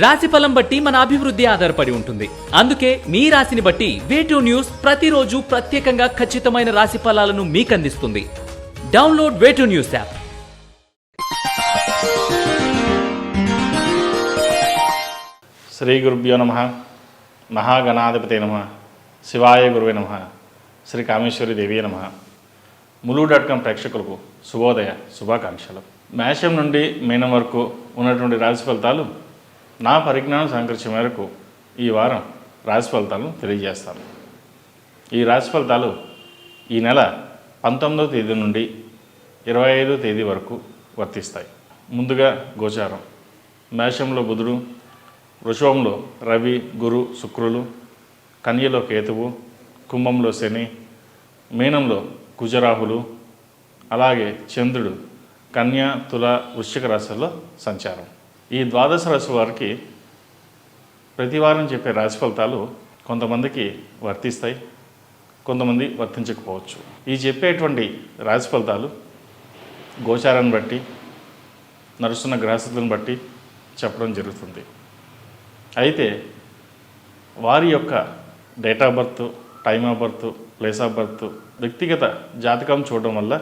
రాశి ఫలం బట్టి మన అభివృద్ధి ఆధారపడి ఉంటుంది. అందుకే మీ రాశిని బట్టి వేటూ న్యూస్ ప్రతిరోజు ప్రత్యేకంగా ఖచ్చితమైన రాశి ఫలాలను మీకు అందిస్తుంది download way two news app Shri గురుభ్యో నమ. మహాగణాధిపతి నమ. శివాయ గురువే నమ. శ్రీ కామేశ్వరి దేవి నమ. ములు డాట్ కామ్ ప్రేక్షకులకు శుభోదయ శుభాకాంక్షలు. మేషం నుండి మీనం వరకు ఉన్నటువంటి రాశి ఫలితాలు నా పరిజ్ఞానం సహకరించే మేరకు ఈ వారం రాశి ఫలితాలను తెలియజేస్తాను. ఈ రాశి ఫలితాలు ఈ నెల పంతొమ్మిదవ తేదీ నుండి ఇరవై ఐదో తేదీ వరకు వర్తిస్తాయి. ముందుగా గోచారం. మేషంలో బుధుడు వృషభంలో రవి గురు శుక్రులు కన్యలో కేతువు కుంభంలో శని మీనంలో కుజరాహులు అలాగే చంద్రుడు కన్య తుల వృశ్చిక రాశుల్లో సంచారం. ఈ ద్వాదశ రాశి వారికి ప్రతి వారం చెప్పే రాశి ఫలితాలు కొంతమందికి వర్తిస్తాయి కొంతమంది వర్తించకపోవచ్చు. ఈ చెప్పేటువంటి రాశి ఫలితాలు గోచారాన్ని బట్టి నడుస్తున్న గ్రహస్థితులను బట్టి చెప్పడం జరుగుతుంది. అయితే వారి యొక్క date of birth time of birth place of birth వ్యక్తిగత జాతకం చూడడం వల్ల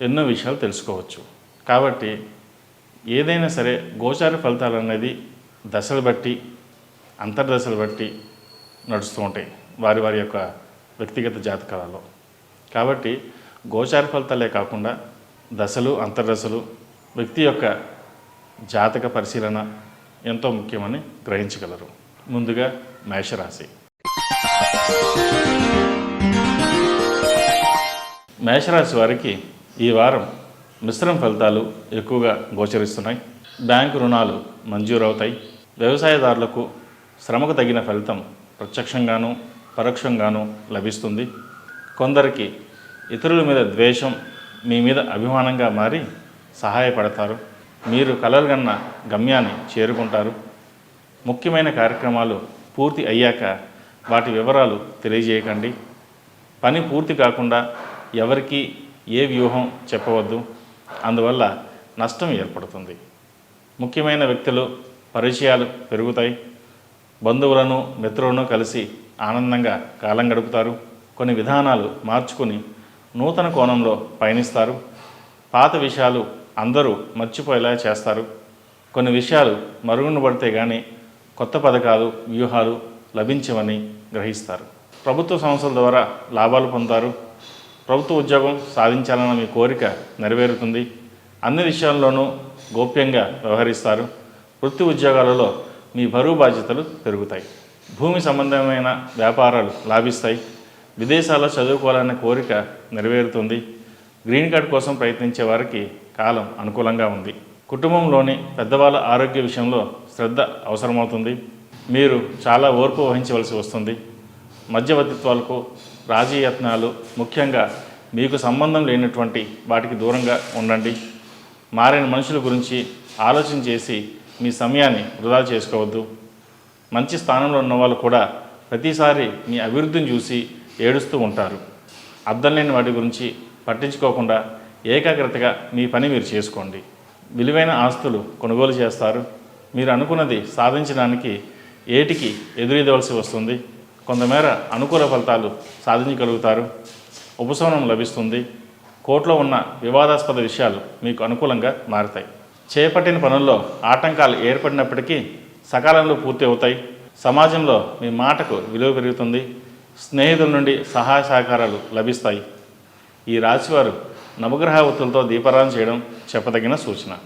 ఎన్నో విషయాలు తెలుసుకోవచ్చు. కాబట్టి ఏదైనా సరే గోచార ఫలితాలు అనేది దశలు బట్టి అంతర్దశలు బట్టి నడుస్తూ ఉంటాయి వారి వారి యొక్క వ్యక్తిగత జాతకాలలో. కాబట్టి గోచార ఫలితాలే కాకుండా దశలు అంతర్దశలు వ్యక్తి యొక్క జాతక పరిశీలన ఎంతో ముఖ్యమని గ్రహించగలరు. ముందుగా మేషరాశి. మేషరాశి వారికి ఈ వారం మిశ్రమ ఫలితాలు ఎక్కువగా గోచరిస్తున్నాయి. బ్యాంకు రుణాలు మంజూరవుతాయి. వ్యవసాయదారులకు శ్రమకు తగిన ఫలితం ప్రత్యక్షంగాను పరోక్షంగాను లభిస్తుంది. కొందరికి ఇతరుల మీద ద్వేషం మీ మీద అభిమానంగా మారి సహాయపడతారు. మీరు కలలుగన్న గమ్యాన్ని చేరుకుంటారు. ముఖ్యమైన కార్యక్రమాలు పూర్తి అయ్యాక వాటి వివరాలు తెలియజేయకండి. పని పూర్తి కాకుండా ఎవరికీ ఏ వ్యూహం చెప్పవద్దు. అందువల్ల నష్టం ఏర్పడుతుంది. ముఖ్యమైన వ్యక్తులు పరిచయాలు పెరుగుతాయి. బంధువులను మిత్రులను కలిసి ఆనందంగా కాలం గడుపుతారు. కొన్ని విధానాలు మార్చుకుని నూతన కోణంలో పయనిస్తారు. పాత విషయాలు అందరూ మర్చిపోయేలా చేస్తారు. కొన్ని విషయాలు మరుగున పడితే కానీ కొత్త పథకాలు వ్యూహాలు లభించవని గ్రహిస్తారు. ప్రభుత్వ సంస్థల ద్వారా లాభాలు పొందుతారు. ప్రభుత్వ ఉద్యోగం సాధించాలన్న మీ కోరిక నెరవేరుతుంది. అన్ని విషయాల్లోనూ గోప్యంగా వ్యవహరిస్తారు. వృత్తి ఉద్యోగాలలో మీ బరువు బాధ్యతలు పెరుగుతాయి. భూమి సంబంధమైన వ్యాపారాలు లాభిస్తాయి. విదేశాల్లో చదువుకోవాలనే కోరిక నెరవేరుతుంది. గ్రీన్ కార్డ్ కోసం ప్రయత్నించే వారికి కాలం అనుకూలంగా ఉంది. కుటుంబంలోని పెద్దవాళ్ళ ఆరోగ్య విషయంలో శ్రద్ధ అవసరమవుతుంది. మీరు చాలా ఓర్పు వహించవలసి వస్తుంది. మధ్యవర్తిత్వాలకు రాజీయత్నాలు ముఖ్యంగా మీకు సంబంధం లేనటువంటి వాటికి దూరంగా ఉండండి. మారిన మనుషుల గురించి ఆలోచన చేసి మీ సమయాన్ని వృధా చేసుకోవద్దు. మంచి స్థానంలో ఉన్న వాళ్ళు కూడా ప్రతిసారి మీ అభివృద్ధిని చూసి ఏడుస్తూ ఉంటారు. అర్థం లేని వాటి గురించి పట్టించుకోకుండా ఏకాగ్రతగా మీ పని మీరు చేసుకోండి. విలువైన ఆస్తులు కొనుగోలు చేస్తారు. మీరు అనుకున్నది సాధించడానికి ఏటికి ఎదురెదవలసి వస్తుంది. కొంతమేర అనుకూల ఫలితాలు సాధించగలుగుతారు. ఉపశమనం లభిస్తుంది. కోర్టులో ఉన్న వివాదాస్పద విషయాలు మీకు అనుకూలంగా మారుతాయి. చేపట్టిన పనుల్లో ఆటంకాలు ఏర్పడినప్పటికీ సకాలంలో పూర్తి అవుతాయి. సమాజంలో మీ మాటకు విలువ పెరుగుతుంది. స్నేహితుల నుండి సహాయ సహకారాలు లభిస్తాయి. ఈ రాశివారు నవగ్రహ ఒత్తులతో దీపారాధన చేయడం చెప్పదగిన సూచన.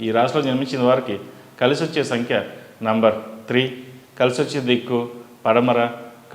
ఈ రాశిలో జన్మించిన వారికి కలిసి వచ్చే సంఖ్య నంబర్ త్రీ. కలిసి వచ్చే దిక్కు పడమర